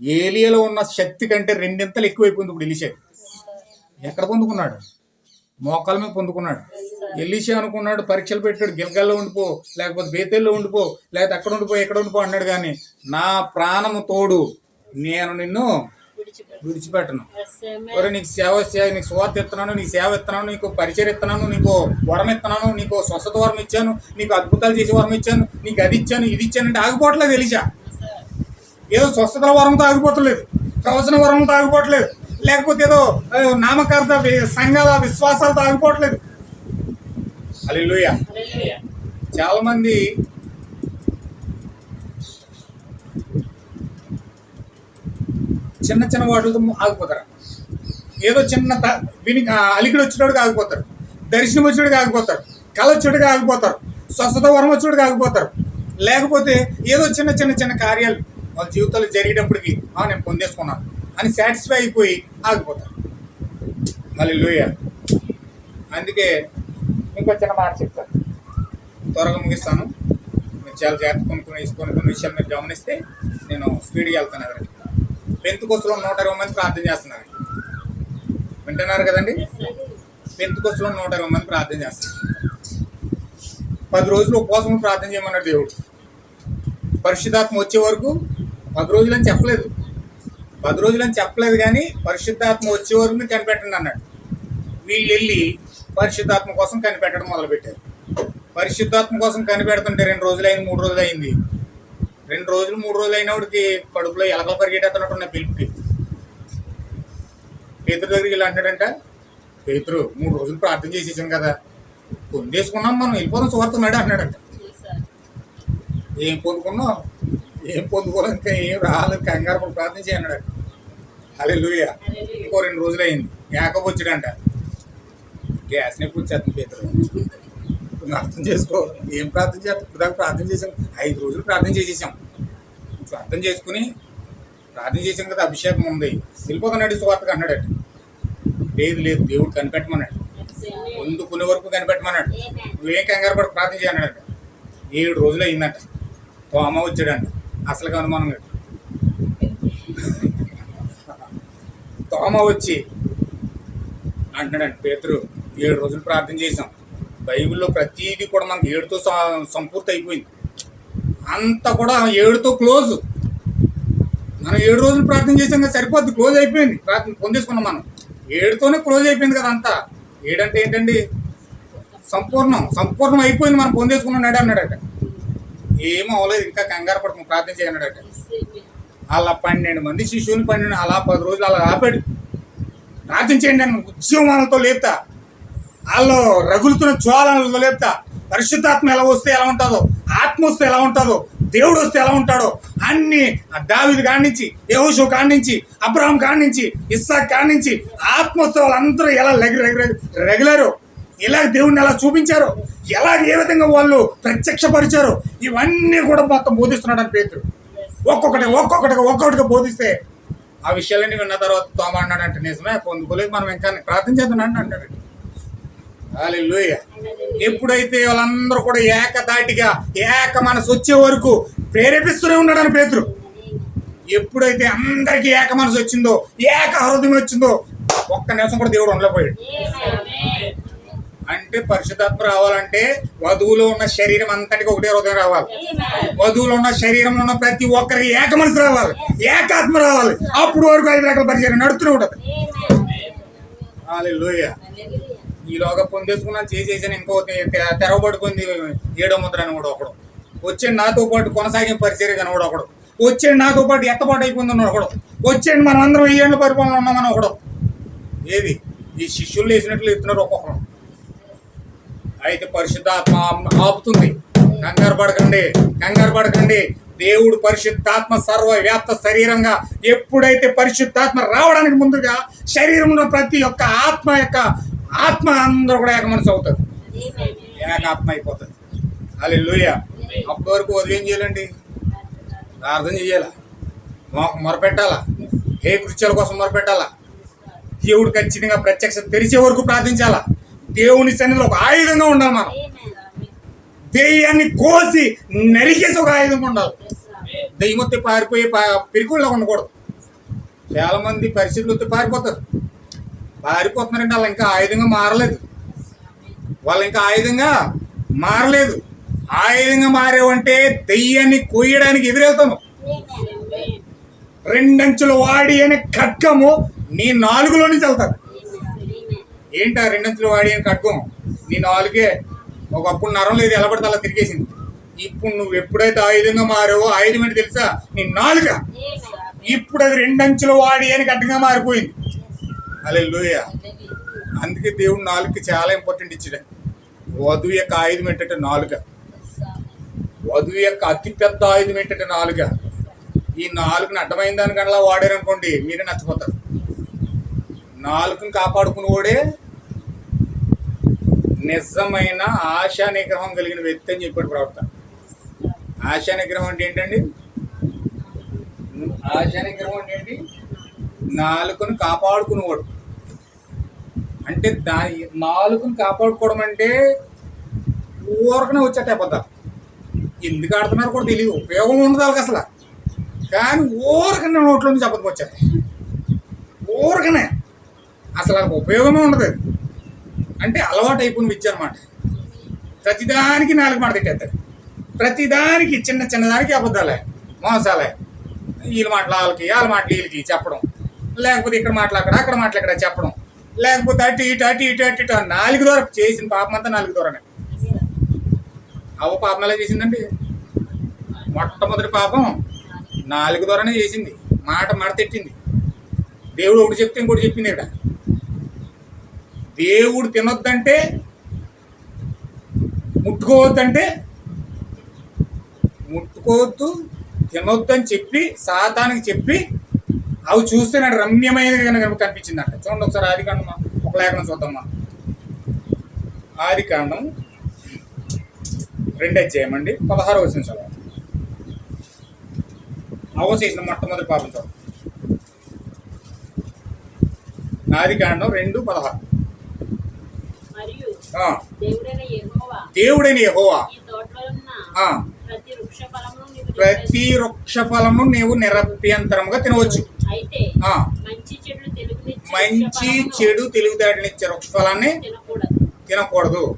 ఏలియాలో ఉన్న శక్తి కంటే రెండింతలు ఎక్కువైపోయింది ఇప్పుడు ఎలిషా. ఎక్కడ పొందుకున్నాడు? మోకాల మీద పొందుకున్నాడు. ఎలిషా అనుకున్నాడు పరీక్షలు పెట్టాడు గిలగల్లో ఉండిపో లేకపోతే బేతెల్లో ఉండిపో లేకపోతే అక్కడ ఉండిపో ఎక్కడ ఉండిపో అన్నాడు కానీ నా ప్రాణము తోడు నేను నిన్ను విడిచిపెట్టను. ఒరే నీకు సేవ నీకు స్వార్థ ఇస్తున్నాను నీకు సేవ ఇస్తున్నాను నీకు పరిచయం ఇస్తున్నాను నీకు వరం ఇస్తున్నాను నీకు స్వస్థత వరం ఇచ్చాను నీకు అద్భుతాలు చేసే వరం ఇచ్చాను నీకు అది ఇచ్చాను ఇది ఇచ్చాను అంటే ఆగిపోవట్లేదు ఎలిషా. ఏదో స్వస్థతల వరంతో ఆగిపోవట్లేదు ప్రవచన వరంతో ఆగిపోవట్లేదు లేకపోతే ఏదో నామకార్థ సంఘాల విశ్వాసాలతో ఆగిపోవట్లేదు చాలా మంది చిన్న చిన్న వాటితో ఆగిపోతారు. ఏదో చిన్న విని అలికిడి వచ్చినోడికి ఆగిపోతారు. దర్శనం వచ్చినోడికి ఆగిపోతారు. కళ వచ్చేటికి ఆగిపోతారు. స్వస్థత వరం వచ్చేటికి ఆగిపోతారు. లేకపోతే ఏదో చిన్న చిన్న చిన్న కార్యాలు వాళ్ళ జీవితంలో జరిగేటప్పటికి "ఆ, నేను పొందేసుకున్నాను అని సాటిస్ఫై అయిపోయి ఆగిపోతారు. మళ్ళీ లూయ. అందుకే ఇంకో చిన్న మాట చెప్తాను. త్వరగా ముగిస్తాను. మీరు చాలా జాగ్రత్త కొన్ని కొన్ని కొన్ని విషయాలు మీరు గమనిస్తే నేను స్పీడ్గా వెళ్తాను అక్కడికి. పెంతుకొస్తులో నూట ఇరవై మంది ప్రార్థన చేస్తున్నారు. వింటున్నారు కదండి? పెంతుకొస్తులో నూట ఇరవై మంది ప్రార్థన చేస్తారు పది రోజులు ఉపవాసం ప్రార్థన చేయమన్నాడు దేవుడు. పరిశుద్ధాత్మ వచ్చే వరకు పది రోజులని చెప్పలేదు. పది రోజులని చెప్పలేదు కానీ పరిశుద్ధాత్మ వచ్చే వరకు కనిపెట్టండి అన్నాడు. వీళ్ళు వెళ్ళి పరిశుద్ధాత్మ కోసం కనిపెట్టడం మొదలుపెట్టారు. పరిశుద్ధాత్మ కోసం కనిపెడుతుంటే రెండు రోజులు అయింది మూడు రోజులు అయింది రెండు రోజులు మూడు రోజులు అయినప్పటికి కడుపులో ఎలకలు పరిగెట్టేస్తున్నట్టు ఉన్న పిలుపుకి. పేతురు దగ్గరికి ఇలా అంటాడంట పేతురు మూడు రోజులు ప్రార్థన చేసేసాం కదా. పొందేసుకున్నాం మనం వెళ్ళిపోదాం సువార్తన్నాడు అన్నాడంట ఏం పొందుకున్నాం ఏం పొందుకోవాలి ఇంకా ఏం రాలేదు కంగారు ప్రార్థన చేయన్నాడు అలే లూయ ఇంకో రెండు రోజులు అయింది యాకబ్ వచ్చాడంట. గ్యాస్ నొప్పి వచ్చేస్తుంది నువ్వు అర్థం చేసుకో. ఏం ప్రార్థన చేస్తాం? ఇప్పుడు ప్రార్థన చేసాం ఐదు రోజులు ప్రార్థన చేసేసాం. కొంచెం అర్థం చేసుకుని ప్రార్థన చేసాం కదా అభిషేకం ఉంది. వెళ్ళిపోతున్నాడు సువార్తకు అన్నాడట. లేదు లేదు దేవుడు కనిపెట్టమన్నాడు. పొందుకునే వరకు కనిపెట్టమన్నాడు. నువ్వేం కంగారు పడి ప్రార్థన చేయన్నాడట ఏడు రోజులు అయిందట తోమ వచ్చాడంట. అసలు అనుమానం లేదు తోమ వచ్చి అంటున్నాడు పేతురు ఏడు రోజులు ప్రార్థన చేసాం బైబిల్లో ప్రతిదీ కూడా మనకి ఏడుతో సంపూర్తి అయిపోయింది. అంతా కూడా ఏడుతో క్లోజ్. మనం ఏడు రోజులు ప్రార్థన చేసాం కదా సరిపోద్ది క్లోజ్ అయిపోయింది. ప్రార్థన పొందేసుకున్నాం మనం. ఏడుతోనే క్లోజ్ అయిపోయింది కదా అంతా. ఏడంటే ఏంటండి? సంపూర్ణం సంపూర్ణం అయిపోయింది మనం పొందేసుకున్నాడు అన్నాడట. ఏమో అవ్వలేదు. ఇంకా కంగారు పడుతుంది ప్రార్థన చేయనడట అలా పన్నెండు మంది శిశువుని పన్నెండు అలా పది రోజులు అలా ఆపాడు. ప్రార్థన చేయండి అని ఉద్యమాలతో లేపుతా. వాళ్ళు రగులుతున్న జ్వాలతో లేపుతా. పరిశుద్ధాత్మ ఎలా వస్తే ఎలా ఉంటుందో ఆత్మ వస్తే ఎలా ఉంటుందో దేవుడు వస్తే ఎలా ఉంటాడో అన్ని ఆ దావిది కాడి నుంచి యహోషు కాడి నుంచి అబ్రహాం నుంచి ఇస్సాక్ కాడి నుంచి ఆత్మ వస్తే వాళ్ళందరూ ఎలా రెగ్యులర్ రెగ్యులరు ఎలా దేవుడిని ఎలా చూపించారో ఎలా ఏ విధంగా వాళ్ళు ప్రత్యక్షపరిచారో ఇవన్నీ కూడా మొత్తం బోధిస్తున్నాడు అని పేతురు. ఒక్కొక్కటి ఒక్కొక్కటిగా ఒక్కొక్కటిగా బోధిస్తే ఆ విషయాలన్నీ విన్న తర్వాత తోమ అన్నాడంటే నిజమే పొందుకోలేదు మనం ఇంకా ప్రార్థన చేద్దాం అంటాడు హల్లెలూయా. ఎప్పుడైతే వాళ్ళందరూ కూడా ఏకదాటిగా ఏక మనసు వచ్చే వరకు ప్రేరేపిస్తూనే ఉన్నాడని పేతురు. ఎప్పుడైతే అందరికీ ఏక మనసు వచ్చిందో ఏక హృదయం వచ్చిందో ఒక్క నిమిషం కూడా దేవుడు ఉండలేకపోయాడు. అంటే పరిశుధాత్మ రావాలంటే వధువులో ఉన్న శరీరం అంతటికి ఒకటే హృదయం రావాలి. వధువులో ఉన్న శరీరంలో ఉన్న ప్రతి ఒక్కరికి ఏక మనసు రావాలి. ఏకాత్మ రావాలి. అప్పుడు వరకు ఐదు రకాల పరిచయం నడుతూనే ఉంటుంది. లోయ ఈలోగా పొందేసుకున్నా చేసేసాను ఇంకో తె- తెరవబడుకుంది ఏడో ముద్ర అని కూడా ఒకడు. వచ్చాడు నాతో పాటు కొనసాగే పరిచయం అని కూడా ఒకడు. వచ్చాడు నాతో పాటు ఎత్తపాటు అయిపోయింది ఉన్నాడు ఒకడు. వచ్చాడు మనం అందరం ఈ ఏళ్ళ పరిపాలన ఉన్నామని ఒకడు. ఏది? ఈ శిష్యులు వేసినట్లు ఎత్తున్నారు ఒక్కొక్కరు. అయితే పరిశుద్ధాత్మ ఆపుతుంది. కంగారు పడకండి కంగారు పడకండి. దేవుడు పరిశుద్ధాత్మ సర్వవ్యాప్త శరీరంగా ఎప్పుడైతే పరిశుద్ధాత్మ రావడానికి ముందుగా శరీరంలో ప్రతి ఒక్క ఆత్మ యొక్క ఆత్మ అందరూ కూడా ఏకమనసు అవుతుంది ఏకాత్మ అయిపోతుంది అలా లూయ అప్పటి వరకు ఉదయం చేయాలండి. ప్రార్థన చేయాలా? మొరపెట్టాలా? ఏ కృత్యాల కోసం మొరపెట్టాలా? దేవుడు ఖచ్చితంగా ప్రత్యక్ష తెరిచే వరకు ప్రార్థించాలా? దేవుని సన్నిధిలో ఒక ఆయుధంగా ఉండాలి మనం. దెయ్యాన్ని కోసి నరికేసి ఒక ఆయుధంగా ఉండాలి. దెయ్యమొత్తి పారిపోయే పా ఉండకూడదు చాలా మంది పరిస్థితులు వస్తే పారిపోతారు. పారిపోతున్నారంటే వాళ్ళు ఇంకా ఆయుధంగా మారలేదు. వాళ్ళు ఇంకా ఆయుధంగా మారలేదు. ఆయుధంగా మారేవంటే దెయ్యాన్ని కొయ్యడానికి ఎదురెళ్తాను రెండంచులు వాడి అనే ఖడ్గము నీ నాలుగులో నుంచి వెళ్తాను ఏంటి ఆ రెండంచులు వాడి అని ఖడ్గం నేను నాలుగే. ఒకప్పుడు నరం లేదు ఎలా పడితే అలా తిరిగేసింది. ఇప్పుడు నువ్వు ఎప్పుడైతే ఆయుధంగా మారావో ఆయుధం ఏంటి తెలుసా? నీ నాలుక ఇప్పుడు అది రెండంచులు వాడి అని ఖడ్గంగా మారిపోయింది. అలే అందుకే దేవుడు నాలుగుకి చాలా ఇంపార్టెంట్ ఇచ్చాడు. వధువు యొక్క ఆయుధం ఏంటంటే నాలుక వధువు యొక్క అతిపెద్ద ఆయుధం ఏంటంటే నాలుక ఈ నాలుగుని అడ్డమైన దానికన్నా వాడారు అనుకోండి మీరే నచ్చిపోతారు నాలుగుని కాపాడుకుని వాడే నిజమైన ఆశా నిగ్రహం కలిగిన వ్యక్తి అని చెప్పాడు ప్రవర్తన ఆశా నిగ్రహం అంటే ఏంటండి? ఆశా నిగ్రహం అంటే ఏంటి? నాలుకను కాపాడుకునేవాడు. అంటే దాని నాలుగుని కాపాడుకోవడం అంటే ఊరకనే వచ్చేట అబద్ధాలు. ఎందుకు ఆడుతున్నారు కూడా తెలియదు. ఉపయోగం ఉండదు వాళ్ళకి అసలు. కానీ ఊరకనే నోట్లో నుంచి అబద్ధం వచ్చారు ఊరకనే. అసలు వాళ్ళకి ఉపయోగమే ఉండదు. అంటే అలవాటు అయిపోయిన విద్య అనమాట ప్రతిదానికి నాలుగు మాట తిట్టేస్తారు ప్రతిదానికి చిన్న చిన్నదానికి అబద్ధాలే మోసాలే. వీళ్ళ మాటలు వాళ్ళకి వాళ్ళ మాటలు వీళ్ళకి చెప్పడం. లేకపోతే ఇక్కడ మాటలు అక్కడ అక్కడ మాటలు ఇక్కడ చెప్పడం. లేకపోతే అటు ఇటు అటు ఇటు అటు ఇటు నాలుగు దూరం చేసిన పాపం అంతా నాలుగు దూరమే. అవ పాపం ఎలా చేసిందండి? మొట్టమొదటి పాపం నాలుగు దూరనే చేసింది. మాట మాట దేవుడు ఒకటి చెప్తే ఇంకోటి చెప్పింది ఇక్కడ. దేవుడు తినొద్దంటే ముట్టుకోవద్దంటే ముట్టుకోవద్దు తినొద్దని చెప్పి సాతానికి చెప్పి అవి చూస్తే నాకు రమ్యమైనది కనుక కనిపించింది అంట చూడండి ఒకసారి ఆది కాండం ఒక లేఖనం చూద్దామా? ఆది కాండం రెండు అధ్యాయం పదహారు వచ్చిన చదవ అవ చేసిన మొట్టమొదటి పాపం చదవ ఆది కాండం రెండు పదహారు. దేవుడైన యెహోవా ప్రతి వృక్ష ఫలము నీవు నిరభ్యంతరముగా తినవచ్చు. మంచి చెడు తెలివితేటనిచ్చే వృక్ష ఫలాన్ని తినకూడదు.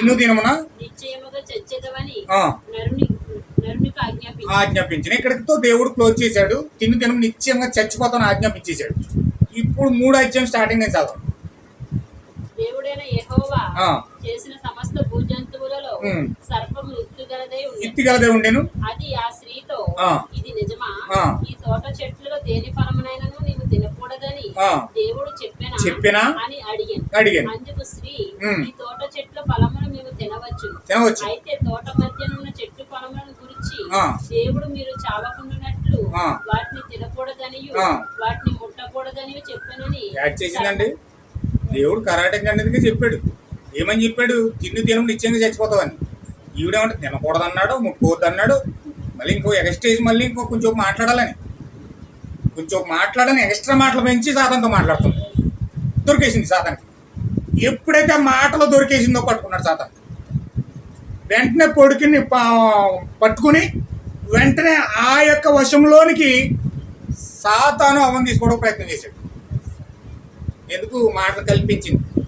ఇన్ను ఆజ్ఞాపించి. ఆజ్ఞాపించిన. ఇక్కడితో దేవుడు క్లోజ్ చేశాడు. తిను దినం నిశ్చయంగా చచ్చిపోతాను ఆజ్ఞాపించేశాడు. ఇప్పుడు మూడు అధ్యాయం స్టార్టింగ్ నేను చదవం దేవుడైన యెహోవా. చేసిన సమస్త భూజంతువులలో. సర్పము ఉండేను అది ఆ స్త్రీతో. ఇది నిజమా. ఈ తోట చెట్లలో దేని ఫలమునైనను నీవు తినకూడదని. దేవుడు చెప్పినా చెప్పినా? అని అడిగాను అడిగాను. అందుకు స్త్రీ. ఈ తోట చెట్ల ఫలమును మేము తినవచ్చు తినవచ్చు అయితే తోట మధ్యనున్న చెట్టు ఫలములను గురించి. దేవుడు మీరు చావకుండానట్లు. వాటిని తినకూడదని. వాటిని ముట్టకూడదని చెప్పానని యాడ్ చేసిందండి దేవుడు కరాటే అనేది చెప్పాడు. ఏమని చెప్పాడు? తిన్ను తినం నిత్యంగా చచ్చిపోతావని. ఈవిడేమంటే తినకూడదన్నాడు ముట్టుకోవద్దు అన్నాడు మళ్ళీ ఇంకో ఎక్స్ట్రేజ్ మళ్ళీ ఇంకో కొంచెం మాట్లాడాలని. కొంచెం మాట్లాడని ఎక్స్ట్రా మాటలు పెంచి సాధనతో మాట్లాడుతుంది. దొరికేసింది సాధనకి ఎప్పుడైతే ఆ మాటలు దొరికేసిందో పట్టుకున్నాడు సాధన వెంటనే పొడికిని పా- పట్టుకుని వెంటనే ఆ యొక్క వశంలోనికి సాతాను అవన్నీ తీసుకోవడం ప్రయత్నం చేశాడు. ఎందుకు మాటలు కల్పించింది?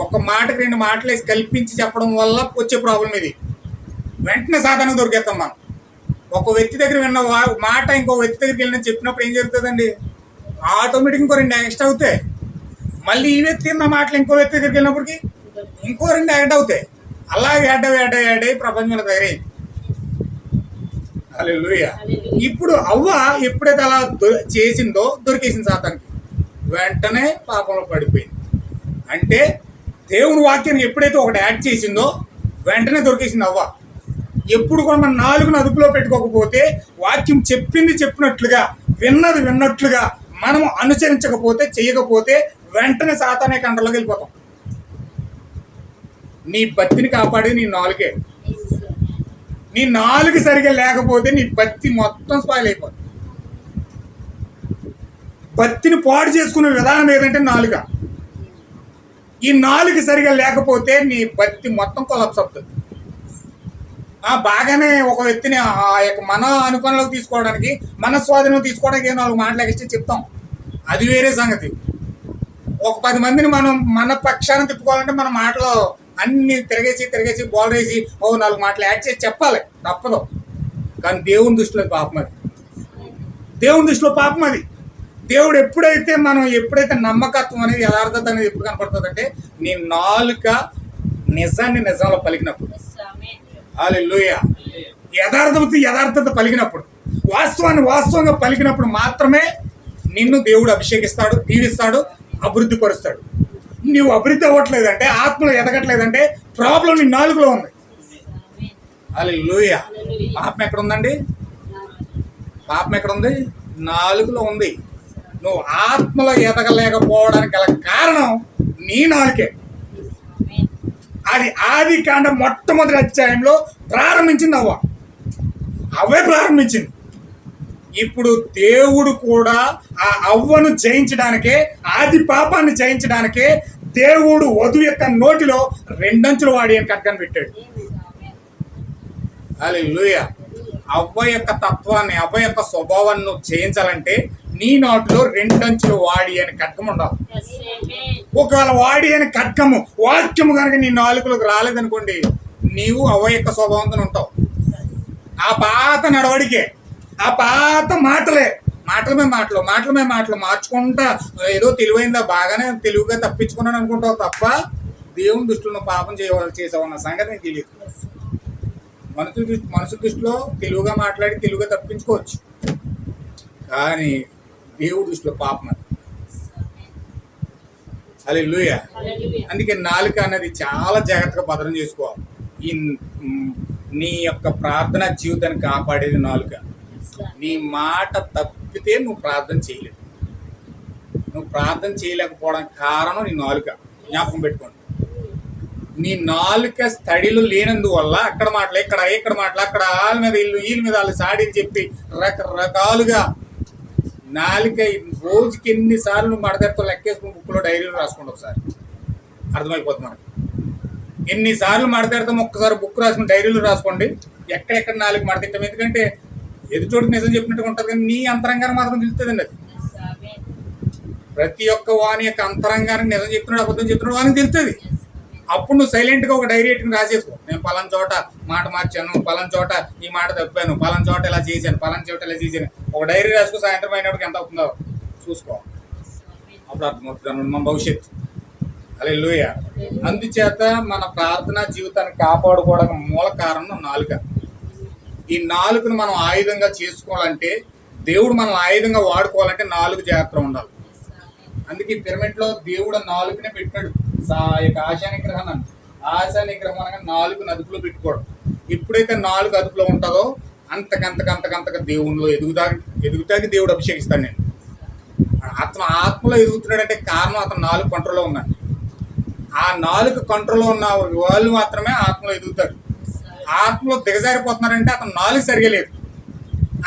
ఒక మాటకి రెండు మాటలు వేసి కల్పించి చెప్పడం వల్ల వచ్చే ప్రాబ్లం ఇది. వెంటనే సాధన దొరికేస్తాం మనం. ఒక వ్యక్తి దగ్గర విన్న మాట ఇంకో వ్యక్తి దగ్గరికి వెళ్ళిన చెప్పినప్పుడు ఏం జరుగుతుందండి? ఆటోమేటిక్ ఇంకో రెండు ఎక్స్ట్రా అవుతాయి. మళ్ళీ ఈ వ్యక్తి విన్న మాటలు ఇంకో వ్యక్తి దగ్గరికి వెళ్ళినప్పటికి ఇంకో రెండు యాడ్ అవుతాయి. అలాగే యాడ్ యాడ్ యాడ్ అయ్యి ప్రపంచంలో తయారైంది. ఇప్పుడు అవ్వ ఎప్పుడైతే అలా దొ- చేసిందో దొరికేసింది సాతానికి. వెంటనే పాపంలో పడిపోయింది. అంటే దేవుని వాక్యాన్ని ఎప్పుడైతే ఒకటి యాడ్ చేసిందో వెంటనే దొరికేసింది అవ్వ. ఎప్పుడు కూడా మన నాలుగును అదుపులో పెట్టుకోకపోతే వాక్యం చెప్పింది చెప్పినట్లుగా విన్నది విన్నట్లుగా మనము అనుసరించకపోతే చేయకపోతే వెంటనే సాతానే కండలోకి వెళ్ళిపోతాం. నీ బత్తిని కాపాడేది నీ నాలుగే. నీ నాలుగు సరిగా లేకపోతే నీ బత్తి మొత్తం స్పాయిల్ అయిపోతుంది పత్తిని పాడు చేసుకునే విధానం ఏదంటే నాలుక. ఈ నాలుగు సరిగా లేకపోతే నీ పత్తి మొత్తం కొలప్స్ అవుతుంది. ఆ బాగానే ఒక వ్యక్తిని ఆ యొక్క మన అనుకూలంలోకి తీసుకోవడానికి మన స్వాధీనం తీసుకోవడానికి ఏదో నాలుగు మాటలు చెప్తాం. అది వేరే సంగతి. ఒక పది మందిని మనం మన పక్షాన్ని తిప్పుకోవాలంటే మన మాటలో అన్ని తిరగేసి తిరగేసి బాల్ వేసి ఓ నాలుగు మాటలు యాడ్ చేసి చెప్పాలి. తప్పదు. కానీ దేవుని దృష్టిలో పాపం అది. దేవుని దృష్టిలో పాపం అది. దేవుడు ఎప్పుడైతే మనం ఎప్పుడైతే నమ్మకత్వం అనేది యథార్థత అనేది ఎప్పుడు కనపడుతుందంటే నీ నాలుక నిజాన్ని నిజంలో పలికినప్పుడు. హల్లెలూయా యథార్థత యథార్థత పలికినప్పుడు. వాస్తవాన్ని వాస్తవంగా పలికినప్పుడు మాత్రమే నిన్ను దేవుడు అభిషేకిస్తాడు దీవిస్తాడు అభివృద్ధి పరుస్తాడు. నీవు అభివృద్ధి అవ్వట్లేదంటే ఆత్మలో ఎదగట్లేదంటే ప్రాబ్లం నీ నాలుగులో ఉంది. హల్లెలూయా హల్లెలూయా పాపం ఎక్కడ ఉందండి? పాపం ఎక్కడ ఉంది? నాలుగులో ఉంది. నువ్వు ఆత్మలో ఎదగలేకపోవడానికి గల కారణం నీ నాలుకే. అది ఆది కాండ మొట్టమొదటి అధ్యాయంలో ప్రారంభించింది అవ్వ. అవే ప్రారంభించింది. ఇప్పుడు దేవుడు కూడా ఆ అవ్వను జయించడానికే ఆది పాపాన్ని జయించడానికే దేవుడు వధు యొక్క నోటిలో రెండంచులు వాడి అని కట్కని పెట్టాడు. ఆమేన్ లూయ అవ్వ యొక్క తత్వాన్ని అవ్వ యొక్క స్వభావాన్ని జయించాలంటే నీ నోటిలో రెండంచులు వాడి అని కట్కం ఉండాలి. ఒకవేళ వాడి అని కట్కము వాక్యము కనుక నీ నాలుగులకు రాలేదనుకోండి నీవు అవ్వ యొక్క స్వభావంతో ఉంటావు. ఆ పాత నడవడికే ఆ పాత మాటలే మాటల మీద మాటలు మాటల మీద మాటలు మార్చుకుంటా ఏదో తెలివైందా బాగానే తెలివిగా తప్పించుకున్నాను అనుకుంటావు తప్ప దేవుని దృష్టిలో పాపం చేయవలసి చేసావన్న సంగతి నీకు తెలియదు. మనుషుల దృష్టి దృష్టిలో తెలుగుగా మాట్లాడి తెలుగుగా తప్పించుకోవచ్చు. కానీ దేవుడి దృష్టిలో పాపం అది. అలే లూయా అందుకే నాలుక అనేది చాలా జాగ్రత్తగా భద్రం చేసుకోవాలి. ఈ నీ యొక్క ప్రార్థన జీవితాన్ని కాపాడేది నాలుక. నీ మాట తప్పితే నువ్వు ప్రార్థన చేయలేవు నువ్వు ప్రార్థన చేయలేకపోవడానికి కారణం నీ నాలుక. జ్ఞాపకం పెట్టుకోండి. నీ నాలుక స్థడిలో లేనందువల్ల అక్కడ మాటలు ఇక్కడ ఇక్కడ మాటలు అక్కడ వాళ్ళ మీద ఇల్లు వీళ్ళ మీద వాళ్ళు సాడీలు చెప్పి రకరకాలుగా నాలుక రోజుకి ఎన్నిసార్లు నువ్వు లెక్కేసుకుని బుక్లో డైరీలో రాసుకోండి ఒకసారి అర్థమైపోతుంది మనకి. ఎన్నిసార్లు మడతెడతాం ఒక్కసారి బుక్ రాసుకుని డైరీలో రాసుకోండి. ఎక్కడెక్కడ నాలుగు మడతెట్టాం? ఎందుకంటే ఎదుటోడికి నిజం చెప్పినట్టుగా ఉంటుంది కానీ నీ అంతరంగాన్ని మాత్రం తెలుస్తుందండి అది. ప్రతి ఒక్క వాని యొక్క అంతరంగానికి నిజం చెప్తున్నాడు అబద్ధం చెప్తున్నాడు వానికి తెలుస్తుంది. అప్పుడు నువ్వు సైలెంట్గా ఒక డైరీ ఎట్టుకుని రాసేసుకో. నేను పలాన్ చోట మాట మార్చాను పలాన్ చోట ఈ మాట తప్పాను పలాన్ చోట ఇలా చేశాను పలాన్ చోట ఇలా చేశాను. ఒక డైరీ రాసుకో సాయంత్రం అయినప్పటికి ఎంత అవుతుందో చూసుకో. అప్పుడు అర్థమవుతుంది మన భవిష్యత్తు. అలా లూయ అందుచేత మన ప్రార్థన జీవితాన్ని కాపాడుకోవడానికి మూల కారణం నాలుక. ఈ నాలుగును మనం ఆయుధంగా చేసుకోవాలంటే దేవుడు మనం ఆయుధంగా వాడుకోవాలంటే నాలుగు జాగ్రత్త ఉండాలి. అందుకే ఈ పిరమిడ్లో దేవుడు నాలుగునే పెట్టాడు యొక్క ఆశా నిగ్రహం ఆశా నిగ్రహం అనగా నాలుగు అదుపులో పెట్టుకోవడం. ఎప్పుడైతే నాలుగు అదుపులో ఉంటుందో అంతకంతకంతకంతగా దేవునిలో ఎదుగుతా ఎదుగుతాకి దేవుడు అభిషేకిస్తాడు నేను. అతను ఆత్మలో ఎదుగుతున్నాడంటే కారణం అతను నాలుగు కంట్రోల్లో ఉన్నాడు. ఆ నాలుగు కంట్రోల్లో ఉన్న వాళ్ళు మాత్రమే ఆత్మలో ఎదుగుతారు. ఆత్మలో దిగజారిపోతున్నాడంటే అతను నాలుగు సరిగా లేదు.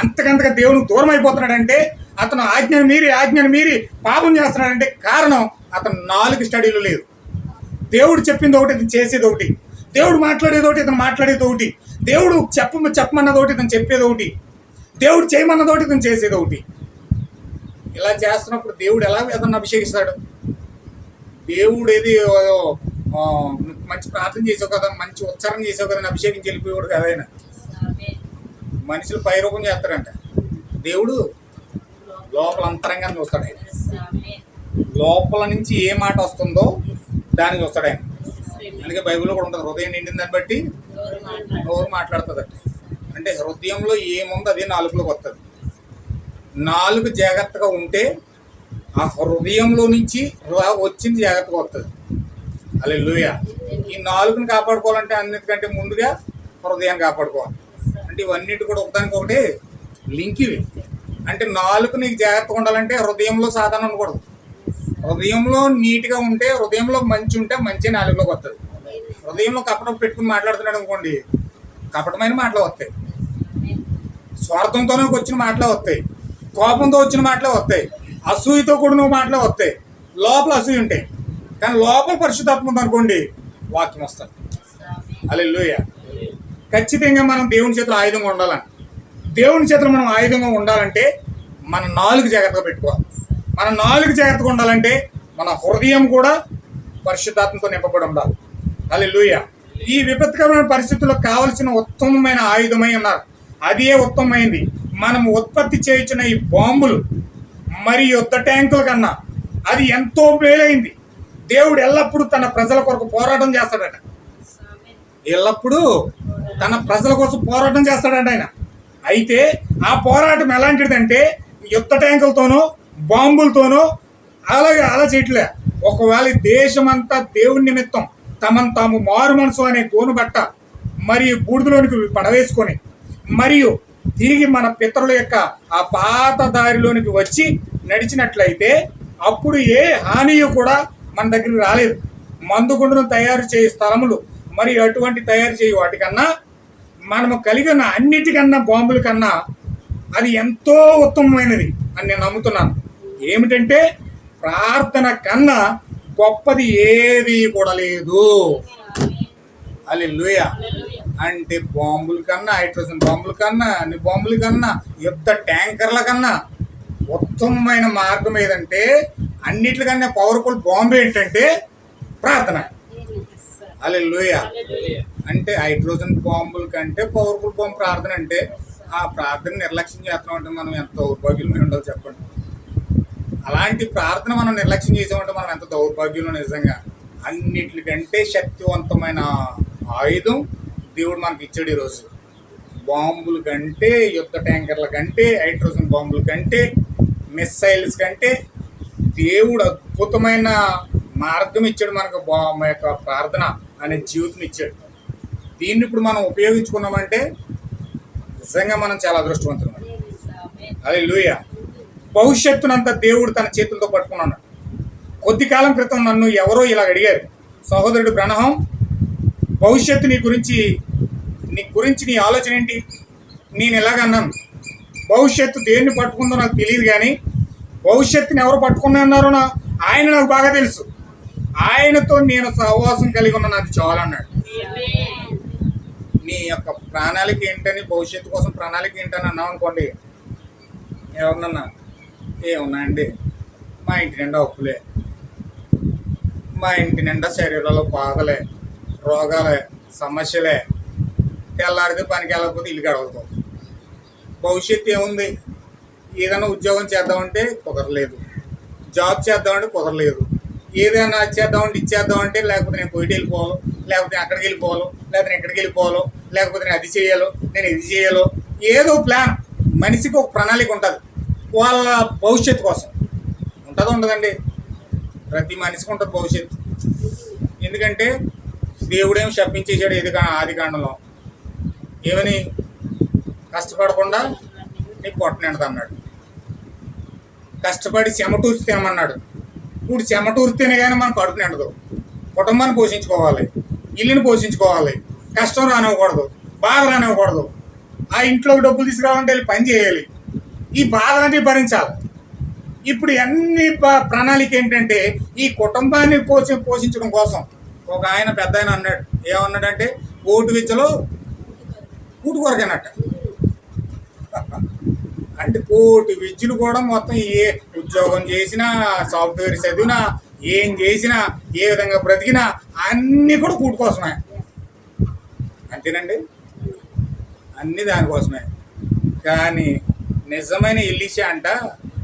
అంతకంతగా దేవునికి దూరం అయిపోతున్నాడంటే అతను ఆజ్ఞను మీరి ఆజ్ఞను మీరి పాపం చేస్తున్నాడంటే కారణం అతను నాలుగు స్టడీలు లేదు. దేవుడు చెప్పింది ఒకటి ఇతను చేసేది ఒకటి. దేవుడు మాట్లాడేది ఒకటి ఇతను మాట్లాడేది ఒకటి. దేవుడు చెప్ప చెప్పమన్నది ఒకటి ఇతను చెప్పేది ఒకటి. దేవుడు చేయమన్నది ఒకటి ఇతను చేసేది ఒకటి. ఇలా చేస్తున్నప్పుడు దేవుడు ఎలా అతను అభిషేకిస్తాడు? దేవుడు ఏది మంచి ప్రార్థన చేసావు కదా మంచి ఉచ్చారణ చేసావు కదా అభిషేకించి వెళ్ళిపోయాడు కదా ఆయన. మనుషులు పైరూపం చేస్తారంట. దేవుడు లోపల అంతరంగాన్ని చూస్తాడు ఆయన. లోపల నుంచి ఏ మాట వస్తుందో దాన్ని చూస్తాడు ఆయన. అందుకే బైబిల్లో కూడా ఉంటుంది హృదయం నిండిన దాన్ని బట్టి నోరు మాట్లాడు నోరు మాట్లాడుతుందట అంటే హృదయంలో ఏముందో అదే నాలుగులోకి వస్తుంది. నాలుగు జాగ్రత్తగా ఉంటే ఆ హృదయంలో నుంచి వచ్చింది జాగ్రత్తగా వస్తుంది. అలా ఈ నాలుగుని కాపాడుకోవాలంటే అన్నిటికంటే ముందుగా హృదయాన్ని కాపాడుకోవాలి. అంటే ఇవన్నిటి కూడా ఒకదానికి ఒకటి లింక్ ఇవి. అంటే నాలుగు నీకు జాగ్రత్తగా ఉండాలంటే హృదయంలో సాధన ఉండకూడదు. హృదయంలో నీట్గా ఉంటే హృదయంలో మంచి ఉంటే మంచి నాలుగులోకి వస్తుంది హృదయంలో కపటం పెట్టుకుని మాట్లాడుతున్నాడు అనుకోండి కపటమైన మాటలు వస్తాయి. స్వార్థంతోనే వచ్చిన మాటలే వస్తాయి. కోపంతో వచ్చిన మాటలే వస్తాయి. అసూయతో కూడిన మాటలే వస్తాయి. లోపల అసూయ ఉంటాయి. కానీ లోపల పరిశుద్ధాత్మ ఉంది అనుకోండి వాక్యం వస్తుంది. ఆమేన్ ఖచ్చితంగా మనం దేవుని చేతిలో ఆయుధంగా ఉండాలని దేవుని చేతిలో మనం ఆయుధంగా ఉండాలంటే మన నాలుగు జాగ్రత్తగా పెట్టుకోవాలి. మన నాలుగు జాగ్రత్తగా ఉండాలంటే మన హృదయం కూడా పరిశుద్ధాత్మతో నింపబడి ఉండాలి. లూయ ఈ విపత్కరమైన పరిస్థితుల్లో కావలసిన ఉత్తమమైన ఆయుధమై ఉన్నారు. అదే ఉత్తమమైంది. మనం ఉత్పత్తి చేయించిన ఈ బాంబులు మరి యుద్ధ ట్యాంకుల కన్నా అది ఎంతో మేలైంది. దేవుడు ఎల్లప్పుడూ తన ప్రజల కొరకు పోరాటం చేస్తాడట. ఎల్లప్పుడూ తన ప్రజల కోసం పోరాటం చేస్తాడంట ఆయన. అయితే ఆ పోరాటం ఎలాంటిదంటే యుద్ధ ట్యాంకులతోనో బాంబులతోనో అలాగే అలా చేయట్లే ఒకవేళ దేశమంతా దేవుని నిమిత్తం తమను తాము మారు మనసు అనే గోను బట్ట మరియు బూడిదలోనికి పడవేసుకొని మరియు తిరిగి మన పితరుల యొక్క ఆ పాత దారిలోనికి వచ్చి నడిచినట్లయితే అప్పుడు ఏ హానియు కూడా మన దగ్గరికి రాలేదు. మందుగుండును తయారు చేయ స్థలములు మరి అటువంటి తయారు చేయ వాటికన్నా మనము కలిగి ఉన్న అన్నిటికన్నా బాంబుల కన్నా అది ఎంతో ఉత్తమమైనది అని నేను నమ్ముతున్నాను. ఏమిటంటే ప్రార్థన కన్నా గొప్పది ఏది కూడా లేదు. అది అంటే బాంబుల కన్నా హైడ్రోజన్ బాంబుల కన్నా అన్ని బాంబుల కన్నా యుద్ధ ట్యాంకర్ల కన్నా ఉత్తమమైన మార్గం ఏదంటే అన్నిటికన్నా పవర్ఫుల్ బాంబు ఏంటంటే ప్రార్థన. అలా అంటే హైడ్రోజన్ బాంబుల కంటే పవర్ఫుల్ బాంబు ప్రార్థన అంటే ఆ ప్రార్థన నిర్లక్ష్యం చేస్తున్నాం అంటే మనం ఎంత దౌర్భాగ్యమై ఉండాలి చెప్పండి. అలాంటి ప్రార్థన మనం నిర్లక్ష్యం చేసామంటే మనం ఎంత దౌర్భాగ్యంలో నిజంగా? అన్నిటికంటే శక్తివంతమైన ఆయుధం దేవుడు మనకి ఇచ్చాడు ఈరోజు. బాంబుల కంటే యుద్ధ ట్యాంకర్ల కంటే హైడ్రోజన్ బాంబుల కంటే మిస్సైల్స్ కంటే దేవుడు అద్భుతమైన మార్గం ఇచ్చాడు మనకు బా యొక్క ప్రార్థన అనే జీవితం ఇచ్చాడు. దీన్ని ఇప్పుడు మనం ఉపయోగించుకున్నామంటే నిజంగా మనం చాలా అదృష్టవంతులం. అది లూయ భవిష్యత్తునంతా దేవుడు తన చేతులతో పట్టుకున్నాడు. కొద్ది కాలం క్రితం నన్ను ఎవరో ఇలా అడిగారు సహోదరుడు ప్రణహం భవిష్యత్తు నీ గురించి నీ గురించి నీ ఆలోచన ఏంటి? నేను ఎలాగన్నాను? భవిష్యత్తు దేన్ని పట్టుకుందో నాకు తెలియదు కానీ భవిష్యత్తుని ఎవరు పట్టుకున్నారో నా ఆయన నాకు బాగా తెలుసు. ఆయనతో నేను సహవాసం కలిగి ఉన్న నాకు చాలన్నాడు నీ యొక్క ప్రణాళిక ఏంటని భవిష్యత్తు కోసం ప్రణాళిక ఏంటని అన్నాం అనుకోండి ఎవరినన్నా ఏమున్నాయండి? మా ఇంటి నిండా అప్పులే మా ఇంటి నిండా శరీరంలో బాధలే రోగాలే సమస్యలే. తెల్లారితే పనికి వెళ్ళకపోతే ఇల్లు గడవతాం భవిష్యత్తు ఏముంది? ఏదైనా ఉద్యోగం చేద్దామంటే కుదరలేదు. జాబ్ చేద్దామంటే కుదరలేదు. ఏదైనా చేద్దామంటే ఇచ్చేద్దామంటే లేకపోతే నేను బయట వెళ్ళిపోవాలి లేకపోతే నేను అక్కడికి వెళ్ళిపోవాలో లేకపోతే నేను ఎక్కడికి వెళ్ళిపోవాలో లేకపోతే నేను అది చేయాలో నేను ఇది చేయాలో. ఏదో ప్లాన్. మనిషికి ఒక ప్రణాళిక ఉంటుంది. వాళ్ళ భవిష్యత్తు కోసం. ఉంటుందో ఉండదండి ప్రతి మనిషికి ఉంటుంది భవిష్యత్తు. ఎందుకంటే దేవుడేం శపించేశాడు ఏది కా- ఆది కాండంలో? ఏమని? కష్టపడకుండా నీ పొట్ట అన్నాడు. కష్టపడి చెమటూర్చితేమన్నాడు ఇప్పుడు చెమటూరితేనే కానీ మనం కడుపు నిండదు. కుటుంబాన్ని పోషించుకోవాలి. ఇల్లుని పోషించుకోవాలి. కష్టం రానివ్వకూడదు. బాధ రానివ్వకూడదు. ఆ ఇంట్లోకి డబ్బులు తీసుకురావాలంటే వెళ్ళి పని చేయాలి. ఈ బాధలన్నీ భరించాలి. ఇప్పుడు అన్ని ప్రణాళిక ఏంటంటే ఈ కుటుంబాన్ని పోషి పోషించడం కోసం ఒక ఆయన పెద్ద ఆయన అన్నాడు. ఏమన్నాడంటే ఓటు విద్యలో కూటు అంటే కోటి విద్యలు కూడా మొత్తం ఏ ఉద్యోగం చేసినా సాఫ్ట్వేర్ చదివినా ఏం చేసినా ఏ విధంగా బ్రతికినా అన్నీ కూడా కూటు కోసమే. అంతేనండి? అన్నీ దానికోసమే. కానీ నిజమైన ఎల్లిషా అంట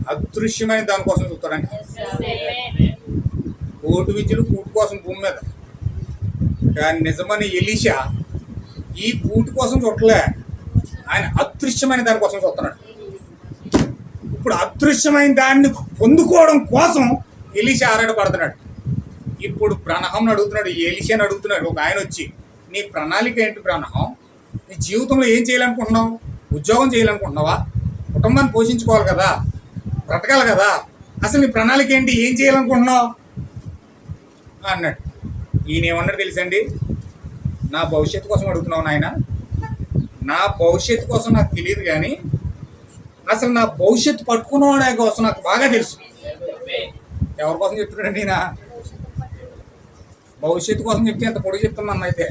అదృశ్యమైన దానికోసం చూస్తాడంట. కోటి విద్యలు కూటు కోసం భూమి మీద. కానీ నిజమైన ఎలీషా ఈ కూటి కోసం చూడలే ఆయన అదృశ్యమైన దానికోసం చూస్తున్నాడు. ఇప్పుడు అదృశ్యమైన దాన్ని పొందుకోవడం కోసం ఎలీషా ఆరాటపడుతున్నాడు ఇప్పుడు ప్రణహం అడుగుతున్నాడు ఎలీషాని అడుగుతున్నాడు. ఒక ఆయన వచ్చి నీ ప్రణాళిక ఏంటి ప్రణహం? నీ జీవితంలో ఏం చేయాలనుకుంటున్నావు? ఉద్యోగం చేయాలనుకుంటున్నావా? కుటుంబాన్ని పోషించుకోవాలి కదా? బ్రతకాలి కదా? అసలు నీ ప్రణాళిక ఏంటి? ఏం చేయాలనుకుంటున్నావు? అన్నాడు. ఈయన ఏమన్నాడు తెలుసండి? నా భవిష్యత్తు కోసం అడుగుతున్నావు నాయన. నా భవిష్యత్తు కోసం నాకు తెలియదు కానీ అసలు నా భవిష్యత్తు పట్టుకున్న కోసం నాకు బాగా తెలుసు. ఎవరి కోసం చెప్తున్నాడండి నా భవిష్యత్తు కోసం చెప్తే ఎంత పొడుగు చెప్తున్నాను అయితే.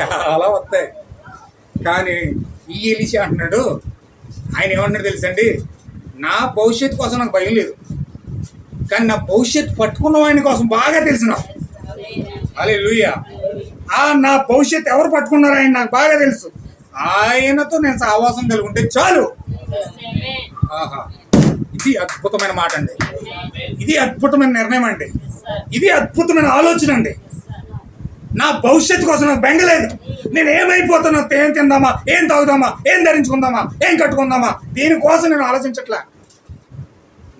చాలా వస్తాయి. కానీ ఈ ఎలిసి అంటున్నాడు ఆయన ఏమంటున్నాడు తెలుసండి? నా భవిష్యత్తు కోసం నాకు భయం లేదు. కానీ నా భవిష్యత్తు పట్టుకున్న వాడిని కోసం బాగా తెలిసిన నాకు. అలే ఆ నా భవిష్యత్తు ఎవరు పట్టుకున్నారు ఆయన నాకు బాగా తెలుసు. ఆయనతో నేను సహవాసం కలిగి ఉంటే చాలు. ఆహా. ఇది అద్భుతమైన మాట అండి. ఇది అద్భుతమైన నిర్ణయం అండి. ఇది అద్భుతమైన ఆలోచన అండి. నా భవిష్యత్తు కోసం నాకు బెంగలేదు నేను ఏమైపోతున్నా ఏం తిందామా? ఏం తాగుదామా? ఏం ధరించుకుందామా? ఏం కట్టుకుందామా? దీనికోసం నేను ఆలోచించట్లే.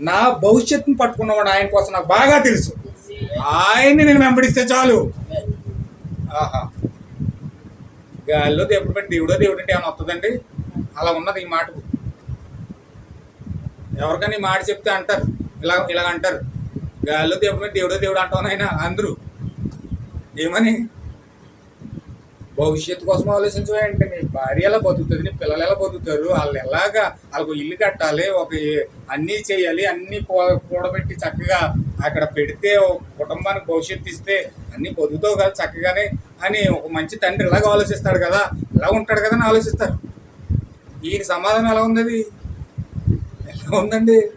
నా భవిష్యత్తును పట్టుకున్నవాడు ఆయన కోసం నాకు బాగా తెలుసు. ఆయన్ని నేను వెంబడిస్తే చాలు. ఆహా. గాల్లో దేవుడు పెట్టి దేవుడో దేవుడు అంటే ఏమైనా వస్తుందండి? అలా ఉన్నది ఈ మాటకు. ఎవరికైనా ఈ మాట చెప్తే అంటారు. ఇలా ఇలాగ అంటారు. గాల్లో దేవుడు పెట్టి దేవుడో దేవుడు అంటాను ఆయన అందరూ. ఏమని? భవిష్యత్తు కోసం ఆలోచించమంటే నీ భార్య ఎలా బతుకుతుంది? నీ పిల్లలు ఎలా బతుకుతారు? వాళ్ళు ఎలాగా వాళ్ళకు ఇల్లు కట్టాలి? ఒక అన్నీ చేయాలి అన్నీ కూ- కూడబెట్టి చక్కగా అక్కడ పెడితే ఒక కుటుంబానికి భవిష్యత్తు ఇస్తే అన్నీ బతుకుతావు కదా చక్కగానే అని ఒక మంచి తండ్రి ఇలాగ ఆలోచిస్తాడు కదా. ఇలా ఉంటాడు కదా అని ఆలోచిస్తారు. ఈయన సమాధానం ఎలా ఉంది అది? ఎలా ఉందండి?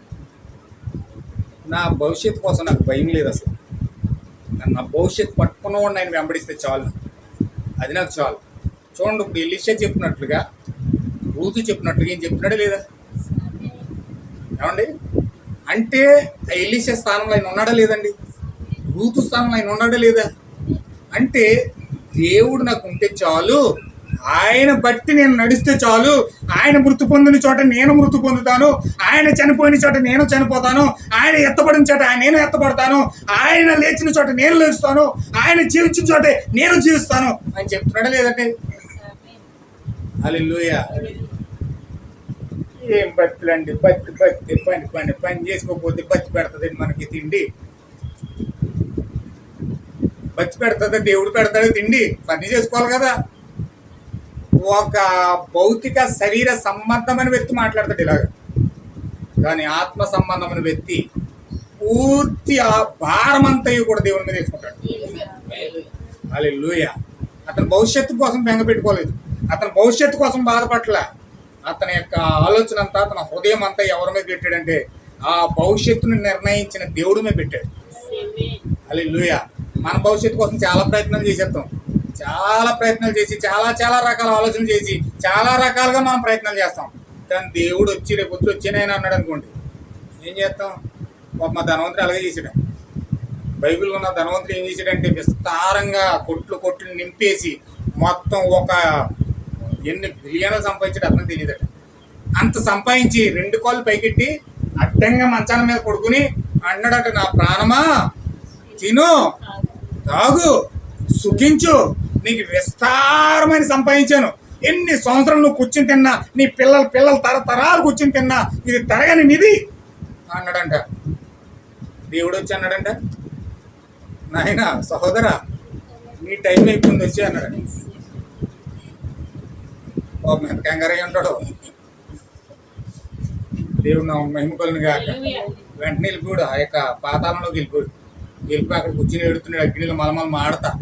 నా భవిష్యత్తు కోసం నాకు భయం లేదు అసలు. నా భవిష్యత్తు పట్టుకున్నవాడిని ఆయన వెంబడిస్తే చాలు. అది నాకు చాలు. చూడండి ఇప్పుడు ఎలిషా చెప్పినట్లుగా రూతు చెప్పినట్లుగా ఏం చెప్తున్నాడే లేదా? ఏమండి? అంటే ఆ ఎలిషా స్థానంలో ఆయన ఉన్నాడా లేదండి? రూతు స్థానంలో ఆయన ఉన్నాడా లేదా? అంటే దేవుడు నాకు ఉంటే చాలు. ఆయన బట్టి నేను నడిస్తే చాలు. ఆయన మృతి పొందిన చోట నేను మృతి పొందుతాను. ఆయన చనిపోయిన చోట నేను చనిపోతాను. ఆయన ఎత్తబడిన చోట నేను ఎత్తబడతాను. ఆయన లేచిన చోట నేను లేస్తాను. ఆయన జీవించిన చోటే నేను జీవిస్తాను అని చెప్తున్నాడా లేదంటే? అల్లెలుయా ఏం బతులండి బతి బతి పని పని పని చేసుకోకపోతే బతి పెడుతుంది మనకి తిండి. బతి పెడుతుంది దేవుడు పెడతాడు తిండి. పని చేసుకోవాలి కదా. ఒక భౌతిక శరీర సంబంధమైన వ్యక్తి మాట్లాడతాడు ఇలాగ. కానీ ఆత్మ సంబంధమైన వ్యక్తి పూర్తి ఆ భారం అంతయు కూడా దేవుని మీద వేసుకుంటాడు. అలే అతని భవిష్యత్తు కోసం బెంగ పెట్టుకోలేదు. అతని భవిష్యత్తు కోసం బాధపడలే అతని యొక్క ఆలోచన అంతా అతని హృదయం అంతా ఎవరి మీద పెట్టాడంటే ఆ భవిష్యత్తును నిర్ణయించిన దేవుడి మీద పెట్టాడు. అలే మన భవిష్యత్తు కోసం చాలా ప్రయత్నాలు చేసేస్తాం చాలా ప్రయత్నాలు చేసి చాలా చాలా రకాల ఆలోచనలు చేసి చాలా రకాలుగా మనం ప్రయత్నాలు చేస్తాం. కానీ దేవుడు వచ్చి రేపు వచ్చి వచ్చినాయని అన్నాడు అనుకోండి ఏం చేస్తాం? పాప మా ధనవంతుడు అలాగే చేసాడు బైబిల్ ఉన్న ధనవంతుడు ఏం చేశాడంటే విస్తారంగా కొట్లు కొట్లు నింపేసి మొత్తం ఒక ఎన్ని బిలియన్లు సంపాదించాడు అతను తెలియదట. అంత సంపాదించి రెండు కాళ్ళు పైకెట్టి అడ్డంగా మంచాల మీద పడుకుని అన్నాడట నా ప్రాణమా? తిను. తాగు. సుఖించు. నీకు విస్తారమైన సంపాదించాను. ఎన్ని సంవత్సరాలు నువ్వు కూర్చుని తిన్నా నీ పిల్లలు పిల్లలు తరతరాలు కూర్చుని తిన్నా ఇది తరగని నిధి అన్నాడంట. దేవుడు వచ్చి అన్నాడంట. నాయన సహోదర నీ టైం అయిపోయింది వచ్చి అన్నాడు. బాబు ఎంత కంగారై ఉంటాడు. దేవుడు నా మహిమకులను కాక వెంటనే వెళ్ళిపోయాడు ఆ యొక్క పాతాళంలోకి వెళ్ళిపోయాడు వెళ్ళిపోయి అక్కడ కూర్చుని ఎడుతున్నాడు అగ్నిలో మలమలం ఆడతా.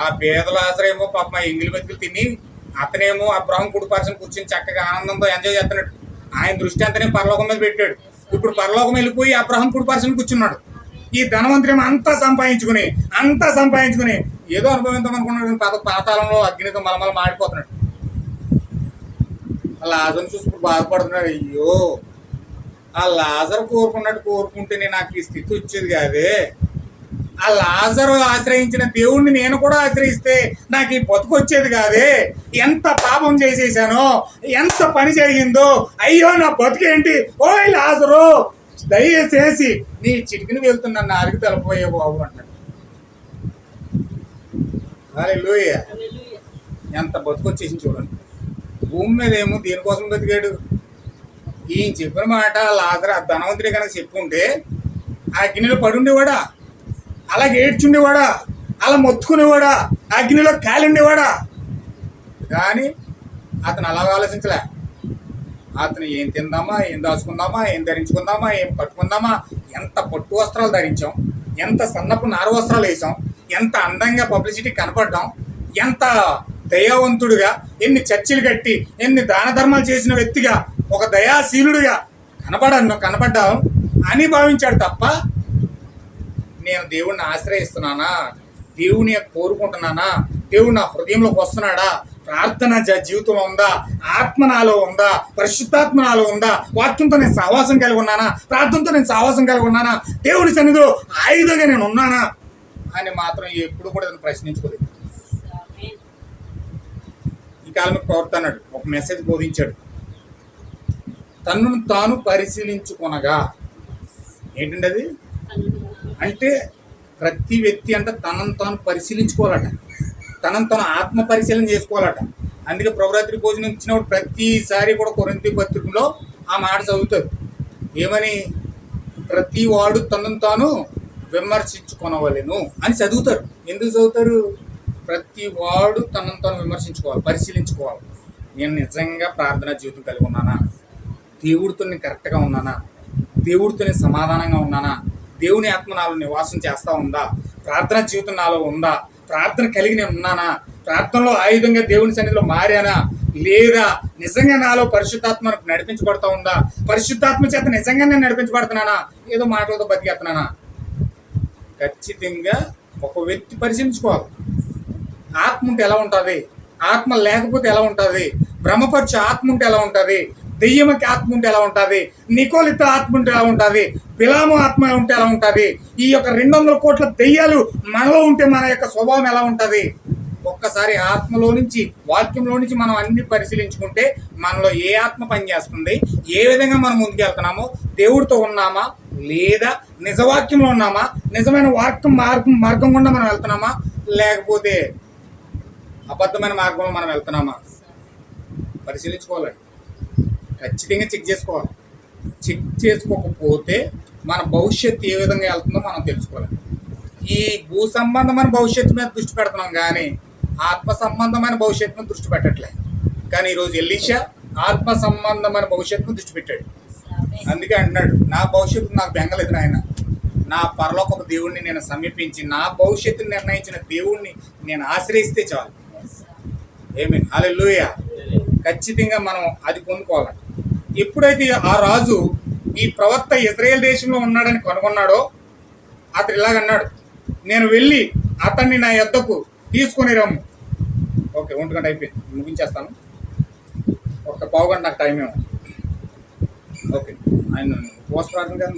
ఆ పేదల ఆశ్రయేమో పాపం ఇంగిలి ఎంగిలి బతుకులు తిని అతనేమో ఆ బ్రహ్మ కుడిపరచని కూర్చుని చక్కగా ఆనందంతో ఎంజాయ్ చేస్తున్నాడు. ఆయన దృష్టి అంతనే పరలోకం మీద పెట్టాడు. ఇప్పుడు పరలోకం వెళ్ళిపోయి అబ్రహం కుడిపరచని కూర్చున్నాడు. ఈ ధనవంతరం అంతా సంపాదించుకుని అంతా సంపాదించుకుని ఏదో అనుభవిద్దాం అనుకున్నాడు పాత పాతాళంలో అగ్నితో మలమల మాడిపోతున్నాడు. ఆ లాజర్ని చూసి ఇప్పుడు బాధపడుతున్నాడు. అయ్యో ఆ లాజర్ కోరుకున్నట్టు కోరుకుంటేనే నాకు ఈ స్థితి వచ్చేది కాదే. ఆ లాజరు ఆశ్రయించిన దేవుణ్ణి నేను కూడా ఆశ్రయిస్తే నాకు ఈ బతుకు వచ్చేది కాదే. ఎంత పాపం చేసేసానో ఎంత పని జరిగిందో అయ్యో నా బతుకేంటి? ఓయ్ లాజరు దయచేసి నీ చిటికిని వెళ్తున్నా నా అరిగి తలపోయే బాబు అంటాడు. ఎంత బతుకొచ్చేసి చూడండి. భూమి మీద ఏమో దేనికోసం బతికాడు. ఈయన చెప్పిన మాట లాజర్ ఆ ధనవంతుడే కనుక చెప్పుకుంటే ఆ అగ్నిలో పడుండేవాడా? అలాగే ఏడ్చుండేవాడా? అలా మొత్తుకునేవాడా? అగ్నిలో కాలిండేవాడా? కానీ అతను అలా ఆలోచించలే. అతను ఏం తిందామా? ఏం దాచుకుందామా? ఏం ధరించుకుందామా? ఏం కట్టుకుందామా ఎంత పట్టు వస్త్రాలు ధరించాం? ఎంత సన్నపు నార వస్త్రాలు వేసాం? ఎంత అందంగా పబ్లిసిటీ కనపడ్డాం? ఎంత దయావంతుడిగా ఎన్ని చర్చిలు కట్టి ఎన్ని దాన ధర్మాలు చేసిన వ్యక్తిగా ఒక దయాశీలుడిగా కనపడను కనపడ్డాం అని భావించాడు తప్ప నేను దేవుణ్ణి ఆశ్రయిస్తున్నానా? దేవుని కోరుకుంటున్నానా? దేవుడు నా హృదయంలోకి వస్తున్నాడా? ప్రార్థన జ- జీవితంలో ఉందా? ఆత్మ నాలో ఉందా? పరిశుద్ధాత్మ నాలో ఉందా? వాక్యంతో నేను సహవాసం కలిగి ఉన్నానా? ప్రార్థనతో నేను సహవాసం కలిగి ఉన్నానా? దేవుని సన్నిధిలో ఆయుధంగా నేను ఉన్నానా? అని మాత్రం ఎప్పుడు కూడా నేను ప్రశ్నించుకోలేదు. ఈ కాలం కోరుతున్నాడు ఒక మెసేజ్ బోధించాడు. తన్నును తాను పరిశీలించుకొనగా ఏంటండి అది? అంటే ప్రతి వ్యక్తి అంటే తనను తాను పరిశీలించుకోవాలట. తనను తాను ఆత్మ పరిశీలన చేసుకోవాలట. అందుకే ప్రభురాత్రి భోజనం ఇచ్చినప్పుడు ప్రతిసారి కూడా కొరంతి పత్రికలో ఆ మాట చదువుతారు. ఏమని? ప్రతి వాడు తనను తాను విమర్శించుకొనవలెను అని చదువుతారు. ఎందుకు చదువుతారు? ప్రతి వాడు తనను తాను విమర్శించుకోవాలి పరిశీలించుకోవాలి. నేను నిజంగా ప్రార్థనా జీవితం కలిగి ఉన్నానా? దేవుడితో నేను కరెక్ట్గా ఉన్నానా? దేవుడితో నేను సమాధానంగా ఉన్నానా? దేవుని ఆత్మ నాలో నివాసం చేస్తా ఉందా? ప్రార్థన జీవితం నాలో ఉందా? ప్రార్థన కలిగి నేను ఉన్నానా? ప్రార్థనలో ఆయుధంగా దేవుని సన్నిధిలో మారానా? లేదా నిజంగా నాలో పరిశుద్ధాత్మ నడిపించబడతా ఉందా? పరిశుద్ధాత్మ చేత నిజంగా నేను నడిపించబడుతున్నానా? ఏదో మాటలతో బతికేస్తున్నానా? ఖచ్చితంగా ఒక వ్యక్తి పరిశీలించుకోవాలి. ఆత్మ ఉంటే ఎలా ఉంటుంది? ఆత్మ లేకపోతే ఎలా ఉంటుంది? బ్రహ్మపరిచే ఆత్మ ఉంటే ఎలా ఉంటుంది? దెయ్యమకి ఆత్మ ఉంటే ఎలా ఉంటుంది? నికోలిత ఆత్మ ఉంటే ఎలా ఉంటుంది? బిలాము ఆత్మ ఉంటే ఎలా ఉంటుంది? ఈ యొక్క రెండు వందల కోట్ల దెయ్యాలు మనలో ఉంటే మన యొక్క స్వభావం ఎలా ఉంటుంది? ఒక్కసారి ఆత్మలో నుంచి వాక్యంలో నుంచి మనం అన్ని పరిశీలించుకుంటే మనలో ఏ ఆత్మ పనిచేస్తుంది? ఏ విధంగా మనం ముందుకెళ్తున్నామో? దేవుడితో ఉన్నామా? లేదా నిజవాక్యంలో ఉన్నామా? నిజమైన వాక్యం మార్గం మార్గం గుండా మనం వెళ్తున్నామా? లేకపోతే అబద్ధమైన మార్గంలో మనం వెళ్తున్నామా? పరిశీలించుకోవాలండి. ఖచ్చితంగా చెక్ చేసుకోవాలి. చెక్ చేసుకోకపోతే మన భవిష్యత్తు ఏ విధంగా వెళ్తుందో మనం తెలుసుకోవాలి. ఈ భూ సంబంధమైన భవిష్యత్తు మీద దృష్టి పెడుతున్నాం కానీ ఆత్మ సంబంధమైన భవిష్యత్తు మీద దృష్టి పెట్టట్లేదు కానీ ఈరోజు ఎలీషా ఆత్మ సంబంధమైన భవిష్యత్తు మీద దృష్టి పెట్టాడు. అందుకే అంటున్నాడు నా భవిష్యత్తు నాకు బెంగలేదు నాయన. నా పరలోకపు దేవుణ్ణి నేను సమీపించి నా భవిష్యత్తుని నిర్ణయించిన దేవుణ్ణి నేను ఆశ్రయిస్తే చాలు. ఏమి హాలెల్లుయా ఖచ్చితంగా మనం అది పొందుకోవాలి. ఎప్పుడైతే ఆ రాజు ఈ ప్రవక్త ఇజ్రాయెల్ దేశంలో ఉన్నాడని కనుగొన్నాడో అతడు ఇలాగన్నాడు నేను వెళ్ళి అతన్ని నా యొద్దకు తీసుకొని రమ్ము. ఓకే ఒంటి గంట అయిపోయింది. ముగించేస్తాను. ఒక పావు గంట నాకు టైం ఏమో ఓకే ఆయన ఉపవాస ప్రార్థన గారు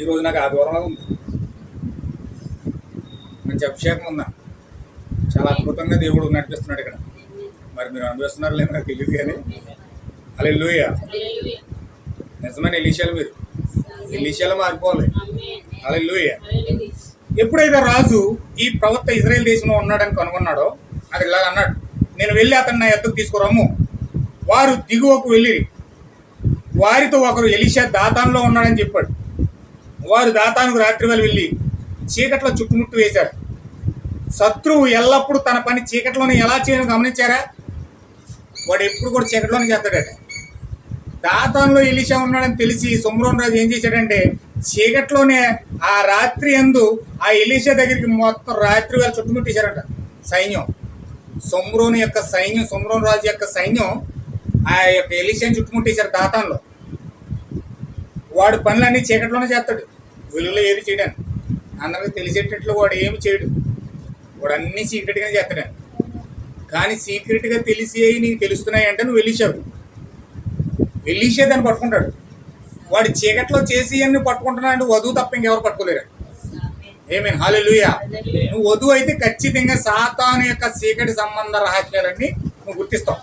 ఈరోజు నాకు ఆదివారంలో ఉంది. మంచి అభిషేకం ఉందా చాలా అద్భుతంగా దేవుడు నడిపిస్తున్నాడు ఇక్కడ. మరి మీరు అనుభవిస్తున్నారు లేదు నాకు తెలియదు కానీ. అలా లూయ నిజమైన ఎలీషాలు మీరు? ఎలీషాలు మారిపోవాలి. అలా లూయ ఎప్పుడైతే రాజు ఈ ప్రవక్త ఇజ్రాయెల్ దేశంలో ఉన్నాడని కనుగొన్నాడో అది ఇలాగ అన్నాడు. నేను వెళ్ళి అతన్ని నా ఎద్దుకు తీసుకురమ్ము వారు దిగువకు వెళ్ళిరి వారితో ఒకరు ఎలీషా దాతాన్లో ఉన్నాడని చెప్పాడు. వారు దాతానికి రాత్రి వేళ వెళ్ళి చీకట్లో చుట్టుముట్టు వేశారు. శత్రువు ఎల్లప్పుడూ తన పని చీకట్లోనే ఎలా చేయను గమనించారా? వాడు ఎప్పుడు కూడా చీకట్లోనే చేస్తాడట. దాతాన్లో ఎలిషా ఉన్నాడని తెలిసి సుమ్రోన్ రాజు ఏం చేశాడంటే చీకట్లోనే ఆ రాత్రి అందు ఆ ఎలిషా దగ్గరికి మొత్తం రాత్రి వేళ చుట్టుముట్టేశారట సైన్యం. సొమ్రోని యొక్క సైన్యం సొమ్రోన్ రాజు యొక్క సైన్యం ఆ యొక్క ఎలిషాని చుట్టుముట్టేశారు దాతాన్లో. వాడు పనులన్నీ చీకట్లోనే చేస్తాడు. వెలుగులో ఏది చేయడానికి అందరికీ తెలిసేటట్లు వాడు ఏమి చేయడు. వాడు అన్నీ సీక్రెట్గానే చేస్తాడు. కానీ సీక్రెట్గా తెలిసి నీకు తెలుస్తున్నాయి అంటే నువ్వు వెళ్ళిసావు వెళ్ళిసే దాన్ని పట్టుకుంటాడు. వాడు చీకట్లో చేసి అన్ని పట్టుకుంటున్నా అంటే వధువు తప్ప ఇంకెవరు పట్టుకోలేరు. Amen hallelujah hallelujah. నువ్వు వధువు అయితే ఖచ్చితంగా సాతాను యొక్క చీకటి సంబంధ రహస్యాలన్నీ నువ్వు గుర్తిస్తావు.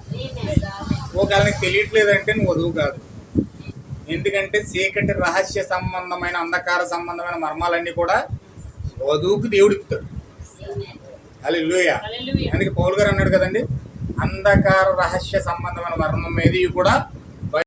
ఒకవేళ నీకు తెలియట్లేదంటే నువ్వు వధువు కాదు. ఎందుకంటే చీకటి రహస్య సంబంధమైన అంధకార సంబంధమైన మర్మాలన్నీ కూడా వధువుకు దేవుడు అది లూయ. అందుకే పౌల్ గారు అన్నాడు కదండి అంధకార రహస్య సంబంధమైన మర్మం ఏది కూడా